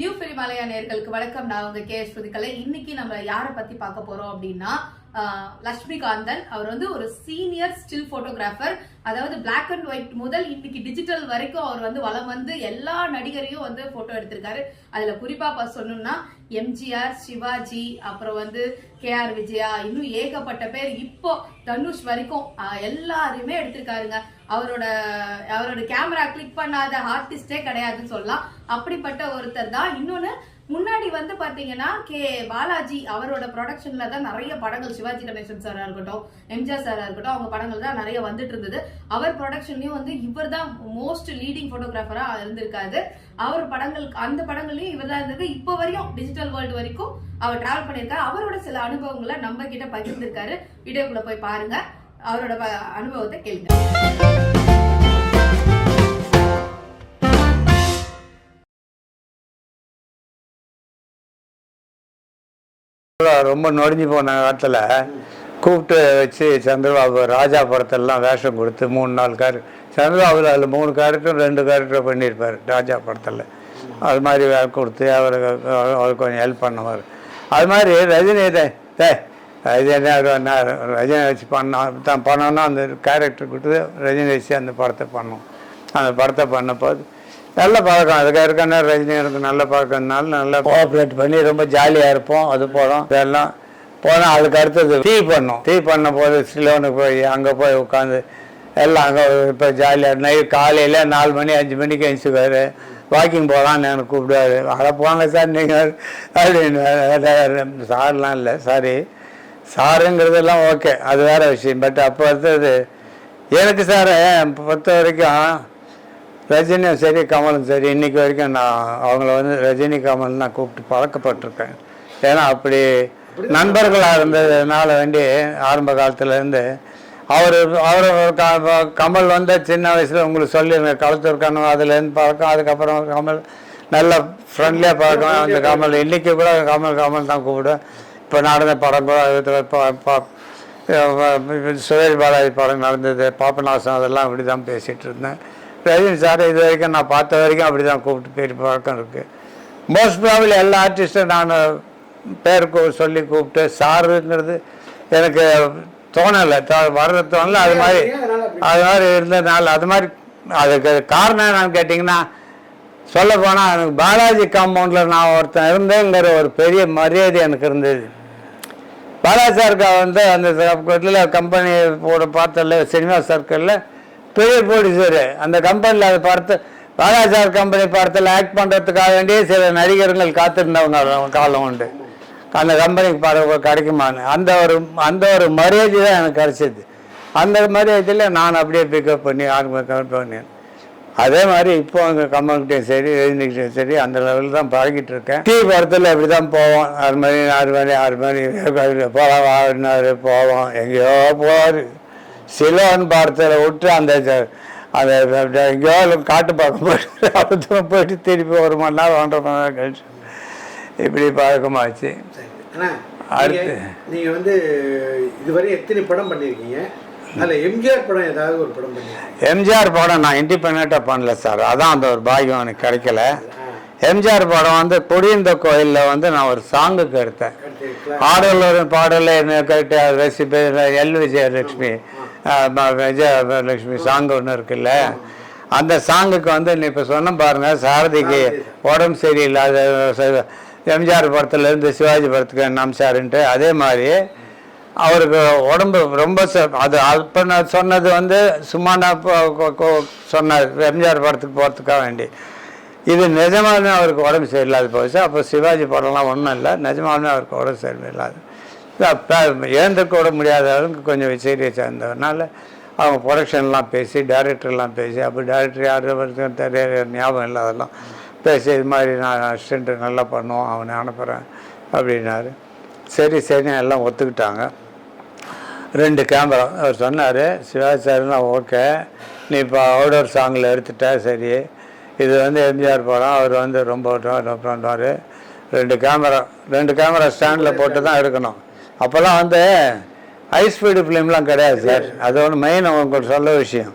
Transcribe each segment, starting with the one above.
New பிரிமலையா நேர்களுக்கு வணக்கம். நான் உங்க கே எஸ் இன்னைக்கு நம்ம யாரை பத்தி பார்க்க போறோம் அப்படின்னா லக்ஷ்மிகாந்தன் லட்சுமிகாந்தன். அவர் வந்து ஒரு சீனியர் ஸ்டில் போட்டோகிராஃபர் அதாவது பிளாக் அண்ட் ஒயிட் முதல் இன்னைக்கு டிஜிட்டல் வரைக்கும் அவர் வந்து வளம் வந்து எல்லா நடிகரையும் வந்து போட்டோ எடுத்திருக்காரு. அதுல குறிப்பா பார்த்து சொல்லணும்னா எம்ஜிஆர் சிவாஜி அப்புறம் வந்து கே ஆர் விஜயா இன்னும் ஏகப்பட்ட பேர் இப்போ தனுஷ் வரைக்கும் எல்லாருமே எடுத்திருக்காருங்க. அவரோட அவரோட கேமரா கிளிக் பண்ணாத ஆர்டிஸ்டே கிடையாதுன்னு சொல்லலாம். அப்படிப்பட்ட ஒருத்தர் தான். இன்னொன்னு முன்னாடி வந்து பாத்தீங்கன்னா கே பாலாஜி அவரோட ப்ரொடக்ஷன்ல தான் நிறைய படங்கள் சிவாஜி கணேசன் சாரா இருக்கட்டும் எம்ஜிஆர் சாரா இருக்கட்டும் அவங்க படங்கள் தான் நிறைய வந்துட்டு இருந்தது. அவர் ப்ரொடக்ஷன்லயும் வந்து இவர் தான் மோஸ்ட் லீடிங் போட்டோகிராஃபரா இருந்திருக்காரு. அவர் படங்கள் அந்த படங்கள்லயும் இவர் தான் இருந்தது. இப்போ வரையும் டிஜிட்டல் வேர்ல்டு வரைக்கும் அவர் டிராவல் பண்ணியிருக்காரு. அவரோட சில அனுபவங்களை நம்ம கிட்ட பகிர்ந்திருக்காரு. வீடியோக்குள்ள போய் பாருங்க. அவரோட அனுபவத்தை கேளுங்க. ரொம்ப நொடிஞ்சு போன காலத்தில் கூப்பிட்டு வச்சு சந்திரபாபு ராஜா படத்தெல்லாம் வேஷம் கொடுத்து மூணு நாலு கேரக்டர் சந்திரபாபுல அதில் மூணு கேரக்டரும் ரெண்டு கேரக்டரும் பண்ணியிருப்பார் ராஜா படத்தில். அது மாதிரி வேலை கொடுத்து அவருக்கு அவருக்கு கொஞ்சம் ஹெல்ப் பண்ணுவார். அது மாதிரி ரஜினி தே ரஜினி ரஜினி வச்சு பண்ணோம் தான் பண்ணோன்னா அந்த கேரக்டர் கொடுத்து ரஜினி வச்சு அந்த படத்தை பண்ணோம் அந்த படத்தை பண்ணப்போது நல்ல பழக்கம். அதுக்கு இருக்கான ரஜினி எனக்கு நல்ல பழக்கம்னால நல்லா கோஆப்ரேட் பண்ணி ரொம்ப ஜாலியாக இருப்போம். அது போகிறோம் இதெல்லாம் போனால் அதுக்கு அடுத்தது டீ பண்ணோம். டீ பண்ண போது சிலோனுக்கு போய் அங்கே போய் உட்காந்து எல்லாம் அங்கே இப்போ ஜாலியாக நைட் காலையில் நாலு மணி அஞ்சு மணிக்கு எழுந்துக்குவார் வாக்கிங் போகலான்னு எனக்கு கூப்பிடுவாரு. அட போங்க சார் நீங்கள் அப்படின்னு சார்லாம் இல்லை. சாரி சாருங்கிறதெல்லாம் ஓகே அது வேற விஷயம். பட் அப்போ அடுத்தது எனக்கு சார் பொறுத்த வரைக்கும் ரஜினியும் சரி கமலும் சரி இன்னைக்கு வரைக்கும் நான் அவங்கள வந்து ரஜினி கமல் நான் கூப்பிட்டு பழக்கப்பட்டிருக்கேன். ஏன்னா அப்படி நண்பர்களாக இருந்ததுனால வேண்டி ஆரம்ப காலத்துலேருந்து அவர் அவர் கமல் வந்து சின்ன வயசில் உங்களுக்கு சொல்லியிருந்தேன் களத்தூர் கனவு அதுலேருந்து பழக்கம் அதுக்கப்புறம் கமல் நல்ல ஃப்ரெண்ட்லியாக பழக்கம். அந்த கமல் இன்னைக்கு கூட கமல் கமல் தான் கூப்பிடுவேன். இப்போ நடந்த படம் கூட சுரேஷ் பாலாஜி படம் நடந்தது பாப்பநாசம் அதெல்லாம் அப்படி தான் பேசிகிட்டு இருந்தேன். ரஜினி சார் இது வரைக்கும் நான் பார்த்த வரைக்கும் அப்படி தான் கூப்பிட்டு பேர் பழக்கம் இருக்குது மோஸ்ட் ப்ராபபிள் எல்லா ஆர்டிஸ்ட்டும் நான் பேர் சொல்லி கூப்பிட்டு சாருங்கிறது எனக்கு தோணலை. வர்றது தோணலை. அது மாதிரி அது மாதிரி இருந்ததுனால அது மாதிரி அதுக்கு காரணம் என்னன்னு கேட்டிங்கன்னா சொல்ல போனால் எனக்கு பாலாஜி காம்பவுண்டில் நான் ஒருத்தன் இருந்தேங்கிற ஒரு பெரிய மரியாதை எனக்கு இருந்தது. பாலாஜி சாருக்கு வந்து அந்த இதில் கம்பெனி போட பார்த்தல சினிமா சர்க்கிளில் பெரிய ப்ரொடியூசர் அந்த கம்பெனியில் அதை பார்த்து பாலாஜார் கம்பெனி படத்தில் ஆக்ட் பண்ணுறதுக்காக வேண்டிய சில நடிகர்கள் காத்திருந்தவங்க காலம் உண்டு. அந்த கம்பெனிக்கு படம் கிடைக்குமான்னு அந்த ஒரு அந்த ஒரு மரியாதை தான் எனக்கு கிடச்சிது. அந்த மரியாதையில் நான் அப்படியே பிக்கப் பண்ணி ஆரம்ப பண்ணேன் அதே மாதிரி இப்போ அங்கே கம்பெனிகிட்டையும் சரி ரஜினிகிட்டையும் சரி அந்த லெவலில் தான் பழகிட்டு இருக்கேன். டீ படத்தில் இப்படி தான் போவோம் ஆறு மணி ஆறு மணி ஆறு மணி போகலாம் ஆடினாரு போவோம். எங்கேயோ போவார். சிலோன் படத்தில் விட்டு அந்த அந்த எங்கேயோ காட்டு பக்கம் போயிட்டு அவ்வளோ தூரம் போயிட்டு திருப்பி ஒரு மணி நேரம் ஒன்றரை மணி நேரம் கழிச்சு இப்படி பழக்கமாச்சு. அடுத்து. நீங்க- நீங்க வந்து இதுவரை எத்தனை படம் பண்ணியிருக்கீங்க? அதுல எம்ஜிஆர் படம் ஏதாவது ஒரு படம் பண்ணிருக்கீங்க எம்ஜிஆர் படம் நான் இண்டிபெண்ட்டாக பண்ணல சார் அதான் அந்த ஒரு பாக்கியம் எனக்கு கிடைக்கல. எம்ஜிஆர் படம் வந்து குடியிருந்த கோயிலில் வந்து நான் ஒரு சாங்குக்கு எடுத்தேன். ஆடல் ஒரு பாடல என்ன கேட்ட recipe L. Vijayalakshmi. Vijayalakshmi song ஒன்று இருக்குல்ல. அந்த சாங்குக்கு வந்து நீ இப்போ சொன்ன பாருங்க சாரதிக்கு உடம்பு சரியில்லாத எம்ஜிஆர் படத்துலேருந்து சிவாஜி படத்துக்கு நம்சாருன்ட்டு அதே மாதிரி அவருக்கு உடம்பு ரொம்ப ச- அது அப்போ நான் சொன்னது வந்து சும்மா நான் சொன்னார் எம்ஜிஆர் படத்துக்கு போகிறதுக்காக வேண்டி. இது நிஜமாலுமே அவருக்கு உடம்பு சரியில்லாத போச்சு. அப்போ சிவாஜி படம்லாம் ஒன்றும் இல்லை நிஜமாலுமே அவருக்கு உடம்பு சரியில்லாது அப்போ எழுந்திருக்க முடியாத அளவுக்கு கொஞ்சம் சீரியஸாக சேர்ந்ததுனால அவங்க ப்ரொடக்ஷன்லாம் பேசி டைரக்டர்லாம் பேசி அப்போ டைரக்டர் யார் அவருக்கு ஞாபகம் இல்லாதெல்லாம் பேசி இது மாதிரி நான் அசிஸ்டண்ட்டு நல்லா பண்ணுவோம் அவனை அனுப்புகிறேன் அப்படின்னாரு. சரி சரி எல்லாம் ஒத்துக்கிட்டாங்க. ரெண்டு கேமரா அவர் சொன்னார் சிவாஜி சார்னா ஓகே நீ இப்போ அவுடோர் சாங்கில் எடுத்துட்ட சரி. இது வந்து எம்ஜிஆர் படம் அவர் வந்து ரொம்ப பண்ணுவார் ரெண்டு கேமரா ரெண்டு கேமரா ஸ்டாண்டில் போட்டு தான் எடுக்கணும். அப்போல்லாம் வந்து ஹை ஸ்பீடு ஃபிலிம்லாம் கிடையாது சார் அது ஒன்று மெயின் உங்களுக்கு சொல்ல விஷயம்.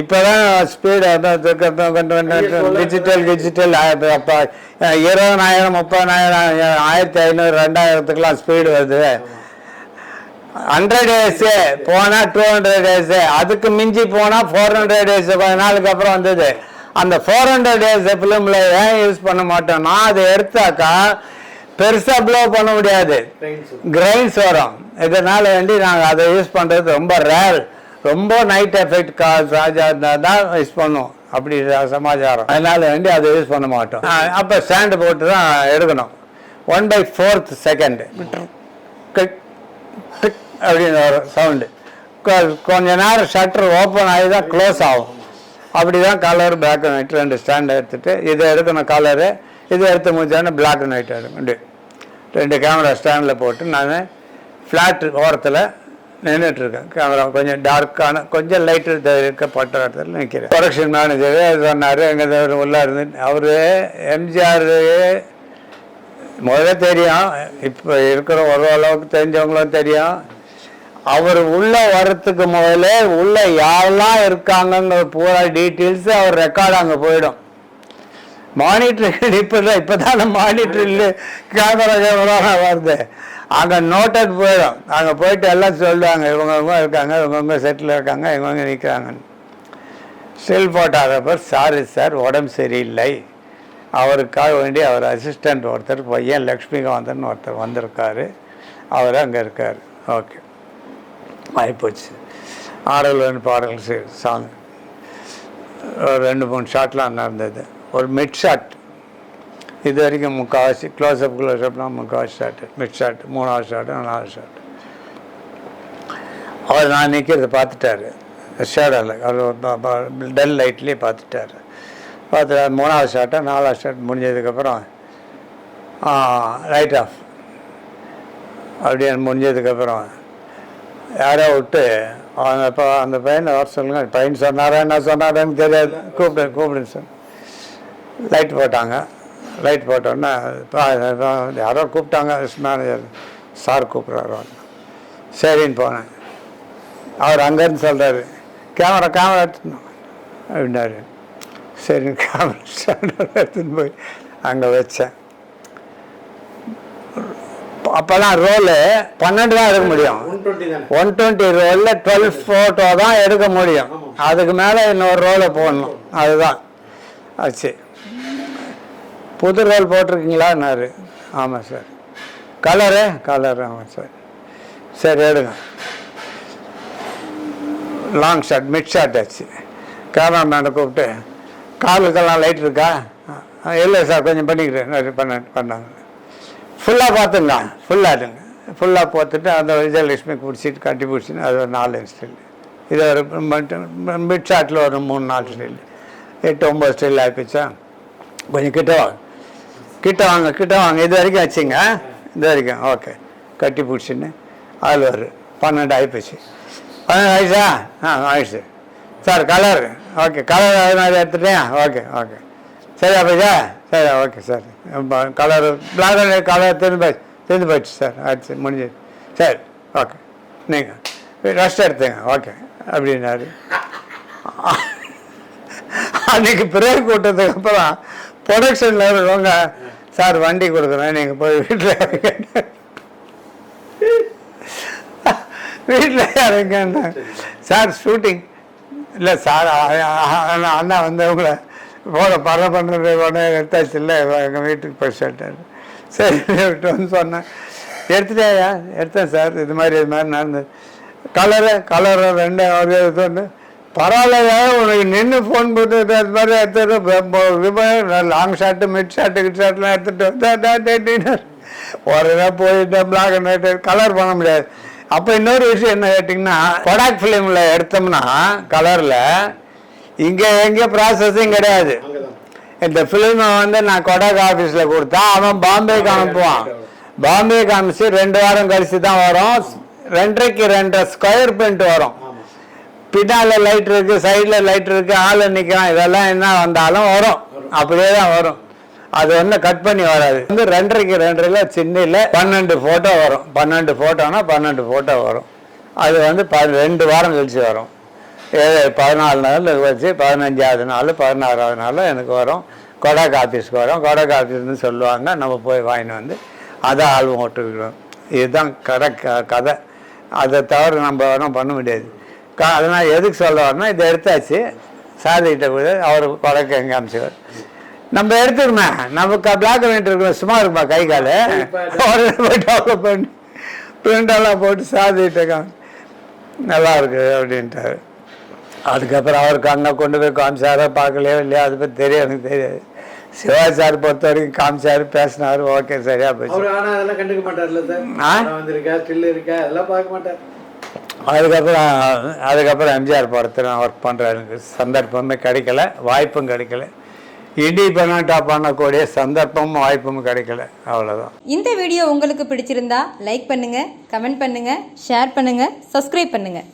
இப்போதான் ஸ்பீடு டிஜிட்டல் டிஜிட்டல் அப்போ இருபதாயிரம் முப்பதாயிரம் ஆயிரத்தி ஐநூறு ரெண்டாயிரத்துக்குலாம் ஸ்பீடு வருது. ஹண்ட்ரட் டேஸ் போனா டூ ஹண்ட்ரட் டேஸ் அதுக்கு மிஞ்சி போனா ஃபோர் ஹண்ட்ரட் டேஸ் கொஞ்ச நாளுக்கு அப்புறம் வந்தது. அந்த ஃபோர் ஹண்ட்ரட் டேஸ் ஃபிலிம்ல ஏன் யூஸ் பண்ண மாட்டோம்னா அதை எடுத்தாக்கா பெருசா ப்ளோ பண்ண முடியாது. கிரைன்ஸ் வரும். இதனால வேண்டி நாங்கள் அதை யூஸ் பண்ணுறது ரொம்ப ரேர் ரொம்ப நைட் எஃபெக்ட் காஸ் ராஜா இருந்தால் தான் யூஸ் பண்ணுவோம் அப்படி சமாச்சாரம். அதனால வேண்டி அதை யூஸ் பண்ண மாட்டோம். அப்போ ஸ்டாண்டு போட்டு தான் எடுக்கணும். ஒன் பை ஃபோர்த் செகண்ட் அப்படின்னு வரும் சவுண்டு கொஞ்ச நேரம் ஷட்டர் ஓப்பன் ஆகி தான் க்ளோஸ் ஆகும். அப்படி தான் கலர் பிளாக் அண்ட் ஒயிட் ரெண்டு ஸ்டாண்ட் எடுத்துட்டு இதை எடுக்கணும் கலரு இதை எடுத்து முடிச்சானே பிளாக் அண்ட் ஒயிட் எடுக்கும் இப்படி ரெண்டு கேமரா ஸ்டாண்டில் போட்டு நான் ஃப்ளாட் ஓரத்தில் நின்றுட்டு இருக்கேன் கேமரா கொஞ்சம் டார்க்கான கொஞ்சம் லைட்டு இருக்கப்பட்ட இடத்துல நிற்கிறேன் ப்ரொடக்ஷன் மேனேஜர் சொன்னார் எங்கள் உள்ளே இருந்து அவர் எம்ஜிஆர் முதல்ல தெரியும். இப்போ இருக்கிற ஒரு அளவுக்கு தெரிஞ்சவங்களும் தெரியும். அவர் உள்ளே வர்றதுக்கு முதல்ல உள்ளே யாரெல்லாம் இருக்காங்கங்கிற பூரா டீட்டெயில்ஸு அவர் ரெக்கார்டு அங்கே போயிடும். மானிட்டர் இப்போ இப்போ தானே மானிட்டரில் கேமரா கேமரா வருது. அங்கே நோட்டட் போயிடும். அங்கே போயிட்டு எல்லாம் சொல்லுவாங்க இவங்கவுங்க இருக்காங்க இவங்கவுங்க செட்டில் இருக்காங்க இவங்க நிற்கிறாங்கன்னு ஸ்டில் போட்டாதப்ப சாரி சார் உடம்பு சரியில்லை. அவருக்காக வேண்டி அவர் அசிஸ்டண்ட் ஒருத்தர் பையன் லக்ஷ்மிகாந்தன் ஒருத்தர் வந்திருக்காரு. அவர் அங்கே இருக்கார். ஓகே ஆகிப்போச்சு ஆடல் பாடல் சாங் ஒரு ரெண்டு மூணு ஷாட்லாம் நடந்தது. ஒரு மிட் ஷாட் இது வரைக்கும் முக்கால்வாசி க்ளோஸ்அப் க்ளோஸ்அப்னா முக்கால்வாசி ஷாட்டு மிட் ஷாட் மூணாவது ஷாட்டு நாலாவது ஷாட் அவர் நான் நிற்கிறத பார்த்துட்டாரு. ஷேடோவில் அவர் டல் லைட்லேயே பார்த்துட்டாரு. பார்த்து மூணாவது ஷாட்டை நாலாவது ஷாட் முடிஞ்சதுக்கப்புறம் ரைட் ஆஃப் அப்படியே முடிஞ்சதுக்கப்புறம் யாரோ விட்டு அந்த இப்போ அந்த பையனை வர சொல்லுங்க பையன் சொன்னாரா என்ன சொன்னாரான்னு தெரியாது. கூப்பிடு கூப்பிடுன்னு சொன்ன லைட் போட்டாங்க. லைட் போட்டோன்னே யாரோ கூப்பிட்டாங்க மேனேஜர் சார் கூப்பிட்றாரு. சரின்னு போனேன். அவர் அங்கேருந்து சொல்கிறாரு கேமரா கேமரா எடுத்துனோம் அப்படின்னாரு. சரி கேமரா ஸ்டாண்டர்ட் எடுத்துன்னு போய் அங்கே வச்சேன். அப்போல்லாம் ரோலு பன்னெண்டு தான் எடுக்க முடியும். ஒன் டுவெண்ட்டி ஒன் டுவெண்ட்டி ரோலில் டுவெல் ஃபோட்டோ தான் எடுக்க முடியும். அதுக்கு மேலே இன்னொரு ரோலை போடணும். அதுதான். ஆச்சு. புது ரோல் போட்டிருக்கீங்களான்னாரு. ஆமாம் சார். கலரு? கலர் ஆமாம் சார். சரி எடுங்க. லாங் ஷார்ட் மிட் ஷார்ட் ஆச்சு. கேமராமேனை கூப்பிட்டு காலுக்கெல்லாம் லைட் இருக்கா? இல்லை சார் கொஞ்சம் பண்ணிக்கிறேன். பண்ண பண்ணாங்க. ஃபுல்லாக பார்த்துங்க. ஃபுல்லாக எடுங்க. ஃபுல்லாக பார்த்துட்டு அந்த விஜயலட்சுமி பிடிச்சிட்டு கட்டி பிடிச்சின்னு அது ஒரு நாலு ஸ்டில் இது ஒரு மிட் ஷாட்டில் ஒரு மூணு நாலு ஸ்டில் எட்டு ஒம்பது ஸ்டில் ஆகிப்போச்சா கொஞ்சம் கிட்ட கிட்ட வாங்க கிட்ட வாங்க. இது வரைக்கும் வச்சுங்க இது வரைக்கும் ஓகே கட்டி பிடிச்சின்னு அதில் வரு பன்னெண்டு ஆகிப்போச்சு பன்னெண்டு ஆயிடுச்சா? ஆ ஆயிடுச்சு. சார் கலர் ஓகே கலர் அதனால எடுத்துட்டேன். ஓகே ஓகே சரி அப்பையா சரி okay sir colour black and colour தெரிஞ்சு போயிடுச்சு தெரிஞ்சு போயிடுச்சு சார் ஆச்சு முடிஞ்சது. சரி ஓகே நீங்கள் ரெஸ்ட் எடுத்துங்க. ஓகே அப்படின்னாரு. அன்னைக்கு பிறகு கூட்டத்துக்கு அப்புறம் ப்ரொடக்ஷனில் இருக்கவங்க சார் வண்டி கொடுக்குறேன் நீங்கள் போய் வீட்டில் வீட்டில் இறங்க சார் ஷூட்டிங் இல்லை சார் அண்ணா வந்து உங்களை போல பர பண்ணுறது உடனே எடுத்தாச்சு. இல்லை எங்கள் வீட்டுக்கு போய் சொல்லிட்டார் சரி விட்டோன்னு சொன்னேன். எடுத்துட்டேயா எடுத்தேன் சார். இது மாதிரி இது மாதிரி நடந்தது. கலரு கலரு ரெண்டு ஒரு இது பரவாயில்ல உனக்கு நின்று ஃபோன் போட்டு அது மாதிரி எடுத்துட்டு லாங் ஷாட்டு மிட் ஷாட்டு கிட் ஷாட்லாம் எடுத்துட்டு உடனே போயிட்டு பிளாக் அண்ட் ஒயிட் கலர் பண்ண முடியாது. அப்போ இன்னொரு விஷயம் என்ன கேட்டிங்கன்னா கொடாக் ஃபிலிமில் எடுத்தோம்னா கலரில் இங்கே எங்கே ப்ராசஸிங் கிடையாது. இந்த ஃபிலிமை வந்து நான் கொடாக் ஆஃபீஸில் கொடுத்தா அவன் பாம்பேக்கு அனுப்புவான். பாம்பேக்கு அனுப்பிச்சு ரெண்டு வாரம் கழிச்சு தான் வரும். ரெண்டரைக்கு ரெண்டரை ஸ்கொயர் பிரிண்ட் வரும். பின்னால் லைட் இருக்கு சைடில் லைட் இருக்கு ஆள் நிற்கிறான் இதெல்லாம் என்ன வந்தாலும் வரும். அப்படியே தான் வரும். அது வந்து கட் பண்ணி வராது. வந்து ரெண்டரைக்கு ரெண்டரையில் சின்னில் பன்னெண்டு ஃபோட்டோ வரும். பன்னெண்டு ஃபோட்டோனா பன்னெண்டு ஃபோட்டோ வரும். அது வந்து ப ரெண்டு வாரம் கழிச்சு வரும். ஏழு பதினாலு நாள் வச்சு பதினஞ்சாவது நாள் பதினாறாவது நாள் எனக்கு வரும். கொடாக் ஆஃபீஸ்க்கு வரும். கொடாக் ஆஃபீஸ்னு சொல்லுவாங்க. நம்ம போய் வாங்கிட்டு வந்து அதை ஆல்பம் ஓட்டுக்கிறோம் இதுதான் கடை க- கதை. அதை தவிர நம்ம ஒன்றும் பண்ண முடியாது. க அதனால் எதுக்கு சொல்ல இதை எடுத்தாச்சு. சாதிக்கிட்ட கூட அவர் கொடைக்கு எங்கே அமைச்சுவார் நம்ம எடுத்துக்கணுமே. நமக்கு பிளாக் அண்ட் இருக்கணும் சும்மா இருக்குமா கை கால்? டெவலப் பண்ணி. பிரிண்டெல்லாம் போட்டு சாதிட்டு நல்லா இருக்கு அப்படின்ட்டாரு. அதுக்கப்புறம் அவருக்கு அங்கே கொண்டு போய் காமிச்சாரா பார்க்கலையோ இல்லையா அதை பற்றி தெரியும் எனக்கு தெரியாது. சிவாஜி சார் பொறுத்த வரைக்கும் காமிச்சாரு பேசினாரு ஓகே சரியா போச்சு. அவர் ஆனா அதெல்லாம் கண்டுக்க மாட்டார்ல சார். வந்திருக்கா ஸ்டில் இருக்கா அதெல்லாம் பார்க்க மாட்டார். அதுக்கப்புறம் அதுக்கப்புறம் எம்ஜிஆர் படத்தில் ஒர்க் பண்ணுறேன் எனக்கு சந்தர்ப்பமே கிடைக்கல வாய்ப்பும் கிடைக்கல. இண்டிபெண்டாக பண்ணக்கூடிய சந்தர்ப்பமும் வாய்ப்பும் கிடைக்கல. அவ்வளோதான் இந்த வீடியோ உங்களுக்கு பிடிச்சிருந்தா லைக் பண்ணுங்கள் கமெண்ட் பண்ணுங்கள் ஷேர் பண்ணுங்கள் சப்ஸ்கிரைப் பண்ணுங்கள்